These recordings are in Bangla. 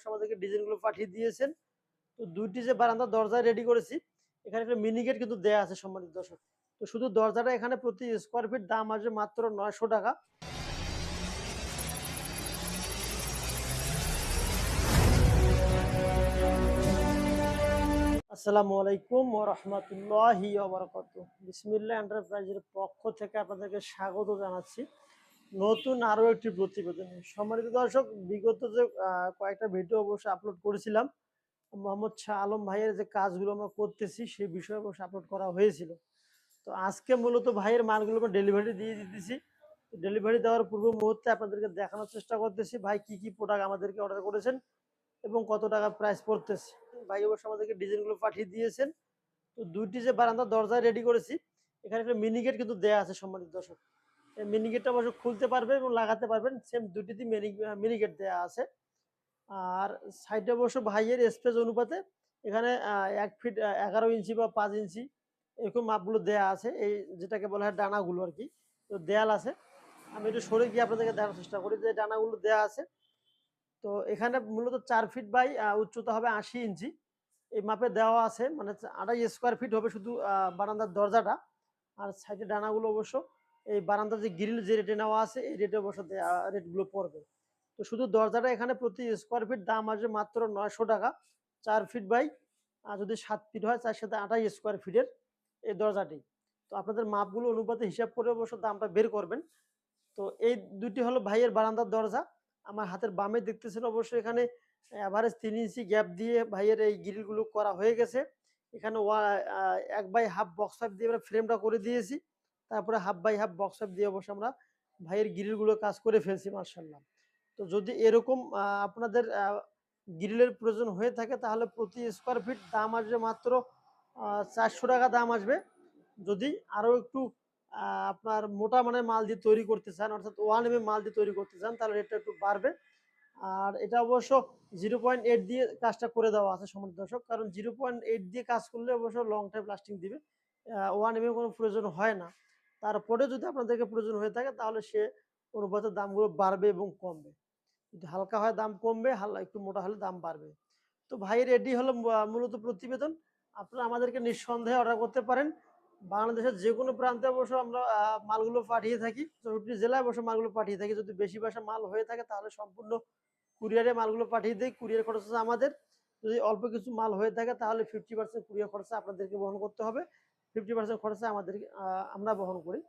অবশ্য আমাদেরকে ডিজাইনগুলো পাঠিয়ে দিয়েছেন। তো দুইটি যে বারান্দা দরজা রেডি করেছি। এখানে একটা মিনি গেট কিন্তু দেয়া আছে সম্মানিত দর্শক। তো শুধু দরজাটা এখানে প্রতি স্কোয়ার ফিট দাম আসবে মাত্র নয়শো টাকা। আসসালামু আলাইকুম ও রহমতুল্লাহি বিসমিল্লাহ এন্টারপ্রাইজের পক্ষ থেকে আপনাদেরকে স্বাগত জানাচ্ছি। নতুন আরও একটি প্রতিবেদন। সম্মানিত দর্শক, বিগত যে কয়েকটা ভিডিও অবশ্যই আপলোড করেছিলাম, মোহাম্মদ শাহ আলম ভাইয়ের যে কাজগুলো আমরা করতেছি, সেই বিষয়ে অবশ্যই আপলোড করা হয়েছিল। তো আজকে মূলত ভাইয়ের মালগুলো আমরা ডেলিভারি দিয়ে দিতেছি। ডেলিভারি দেওয়ার পূর্ব মুহূর্তে আপনাদেরকে দেখানোর চেষ্টা করতেছি, ভাই কি কি প্রোডাক্ট আমাদেরকে অর্ডার করেছেন এবং কত টাকা প্রাইস পড়তেছে। ভাই অবশ্য আমাদেরকে ডিজাইনগুলো পাঠিয়ে দিয়েছেন। তো দুইটি যে বারান্দা দরজা রেডি করেছি, এখানে একটা মিনি গেট কিন্তু দেয়া আছে সম্মানিত দর্শক। মিনি গেটটা অবশ্য খুলতে পারবেন এবং লাগাতে পারবেন। সেম দুটিতে মিনি মিনি গেট দেওয়া আছে। আর সাইডে অবশ্য ভাইয়ের স্পেস অনুপাতে এখানে এক ফিট এগারো ইঞ্চি বা পাঁচ ইঞ্চি এরকম মাপগুলো দেয়া আছে। এই যেটাকে বলা হয় ডানাগুলো আর কি। তো দেয়াল আছে। আমি একটু সরে গিয়ে আপনাদেরকে দেখার চেষ্টা করি যে ডানাগুলো দেয়া আছে। তো এখানে মূলত চার ফিট বাই উচ্চতা হবে আশি ইঞ্চি। এই মাপে দেওয়া আছে। মানে আড়াই স্কোয়ার ফিট হবে শুধু বারান্দার দরজাটা। আর সাইডে ডানাগুলো অবশ্য এই বারান্দার যে গ্রিল যে রেটে নেওয়া আছে, এই রেটে অবশ্য রেটগুলো পড়বে। তো শুধু দরজাটা এখানে প্রতি স্কোয়ার ফিট দাম আসবে মাত্র নয়শো টাকা। চার ফিট বাই যদি সাত ফিট হয়, তার সাথে আঠাশ স্কোয়ার ফিটের এই দরজাটি। তো আপনাদের মাপগুলো অনুপাতে হিসাব করে অবশ্য দামটা বের করবেন। তো এই দুটি হলো ভাইয়ের বারান্দার দরজা। আমার হাতের বামে দেখতেছেন অবশ্যই এখানে অ্যাভারেজ তিন ইঞ্চি গ্যাপ দিয়ে ভাইয়ের এই গ্রিলগুলো করা হয়ে গেছে। এখানে ওয়া- এক বাই হাফ বক্স দিয়ে আমরা ফ্রেমটা করে দিয়েছি। তারপরে half by half box pipe দিয়ে অবশ্য আমরা ভাইয়ের গ্রিলগুলো কাজ করে ফেলছি মার্শাল্লাহ তো যদি এরকম আপনাদের গ্রিলের প্রয়োজন হয়ে থাকে, তাহলে প্রতি স্কোয়ার ফিট দাম আসবে মাত্র চারশো টাকা দাম আসবে। যদি আরও একটু আপনার মোটা মানে মাল দিয়ে তৈরি করতে চান, অর্থাৎ ওয়ান এম মাল দিয়ে তৈরি করতে চান, তাহলে রেটটা একটু বাড়বে। আর এটা অবশ্য জিরো পয়েন্ট এইট দিয়ে কাজটা করে দেওয়া আছে সমাজ দর্শক, কারণ জিরো পয়েন্ট এইট দিয়ে কাজ করলে অবশ্য লং টাইম লাস্টিং দিবে। ওয়ান এম কোনো প্রয়োজন হয় না। তারপরে যদি আপনাদেরকে প্রয়োজন হয়ে থাকে, তাহলে সে অনুপাতে দামগুলো বাড়বে এবং কমবে। যদি হালকা হয় দাম কমবে হালকা একটু মোটা হলে দাম বাড়বে। তো ভাইয়ের এডি হলো মূলত প্রতিবেদন। আপনারা আমাদেরকে নিঃসন্দেহে অর্ডার করতে পারেন। বাংলাদেশের যে কোনো প্রান্তে অবশ্য আমরা মালগুলো পাঠিয়ে থাকি। চৌষট্টি জেলায় অবশ্য মালগুলো পাঠিয়ে থাকি। যদি বেশি বাসা মাল হয়ে থাকে, তাহলে সম্পূর্ণ কুরিয়ারে মালগুলো পাঠিয়ে দিই। কুরিয়ার খরচ আমাদের। যদি অল্প কিছু মাল হয়ে থাকে, তাহলে ফিফটি পার্সেন্ট কুরিয়ার খরচা আপনাদেরকে বহন করতে হবে। ফিফটি পার্সেন্ট খরচা আমাদের আমরা বহন করি।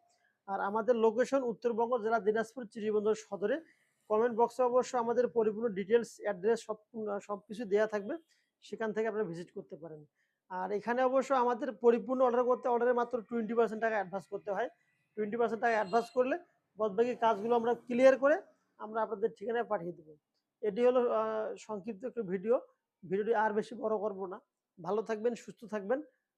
আর আমাদের লোকেশন উত্তরবঙ্গ জেলা দিনাজপুর চিরিবন্দর সদরে। কমেন্ট বক্সে অবশ্য আমাদের পরিপূর্ণ ডিটেলস অ্যাড্রেস সব সব কিছু দেওয়া থাকবে। সেখান থেকে আপনারা ভিজিট করতে পারেন। আর এখানে অবশ্য আমাদের পরিপূর্ণ অর্ডার করতে অর্ডারে মাত্র টোয়েন্টি পার্সেন্ট টাকা অ্যাডভান্স করতে হয়। টোয়েন্টি পার্সেন্ট টাকা অ্যাডভান্স করলে বাদবাকি কাজগুলো আমরা ক্লিয়ার করে আমরা আপনাদের ঠিকানায় পাঠিয়ে দেবো। এটি হলো সংক্ষিপ্ত একটু ভিডিও। ভিডিওটি আর বেশি বড় করব না। ভালো থাকবেন, সুস্থ থাকবেন।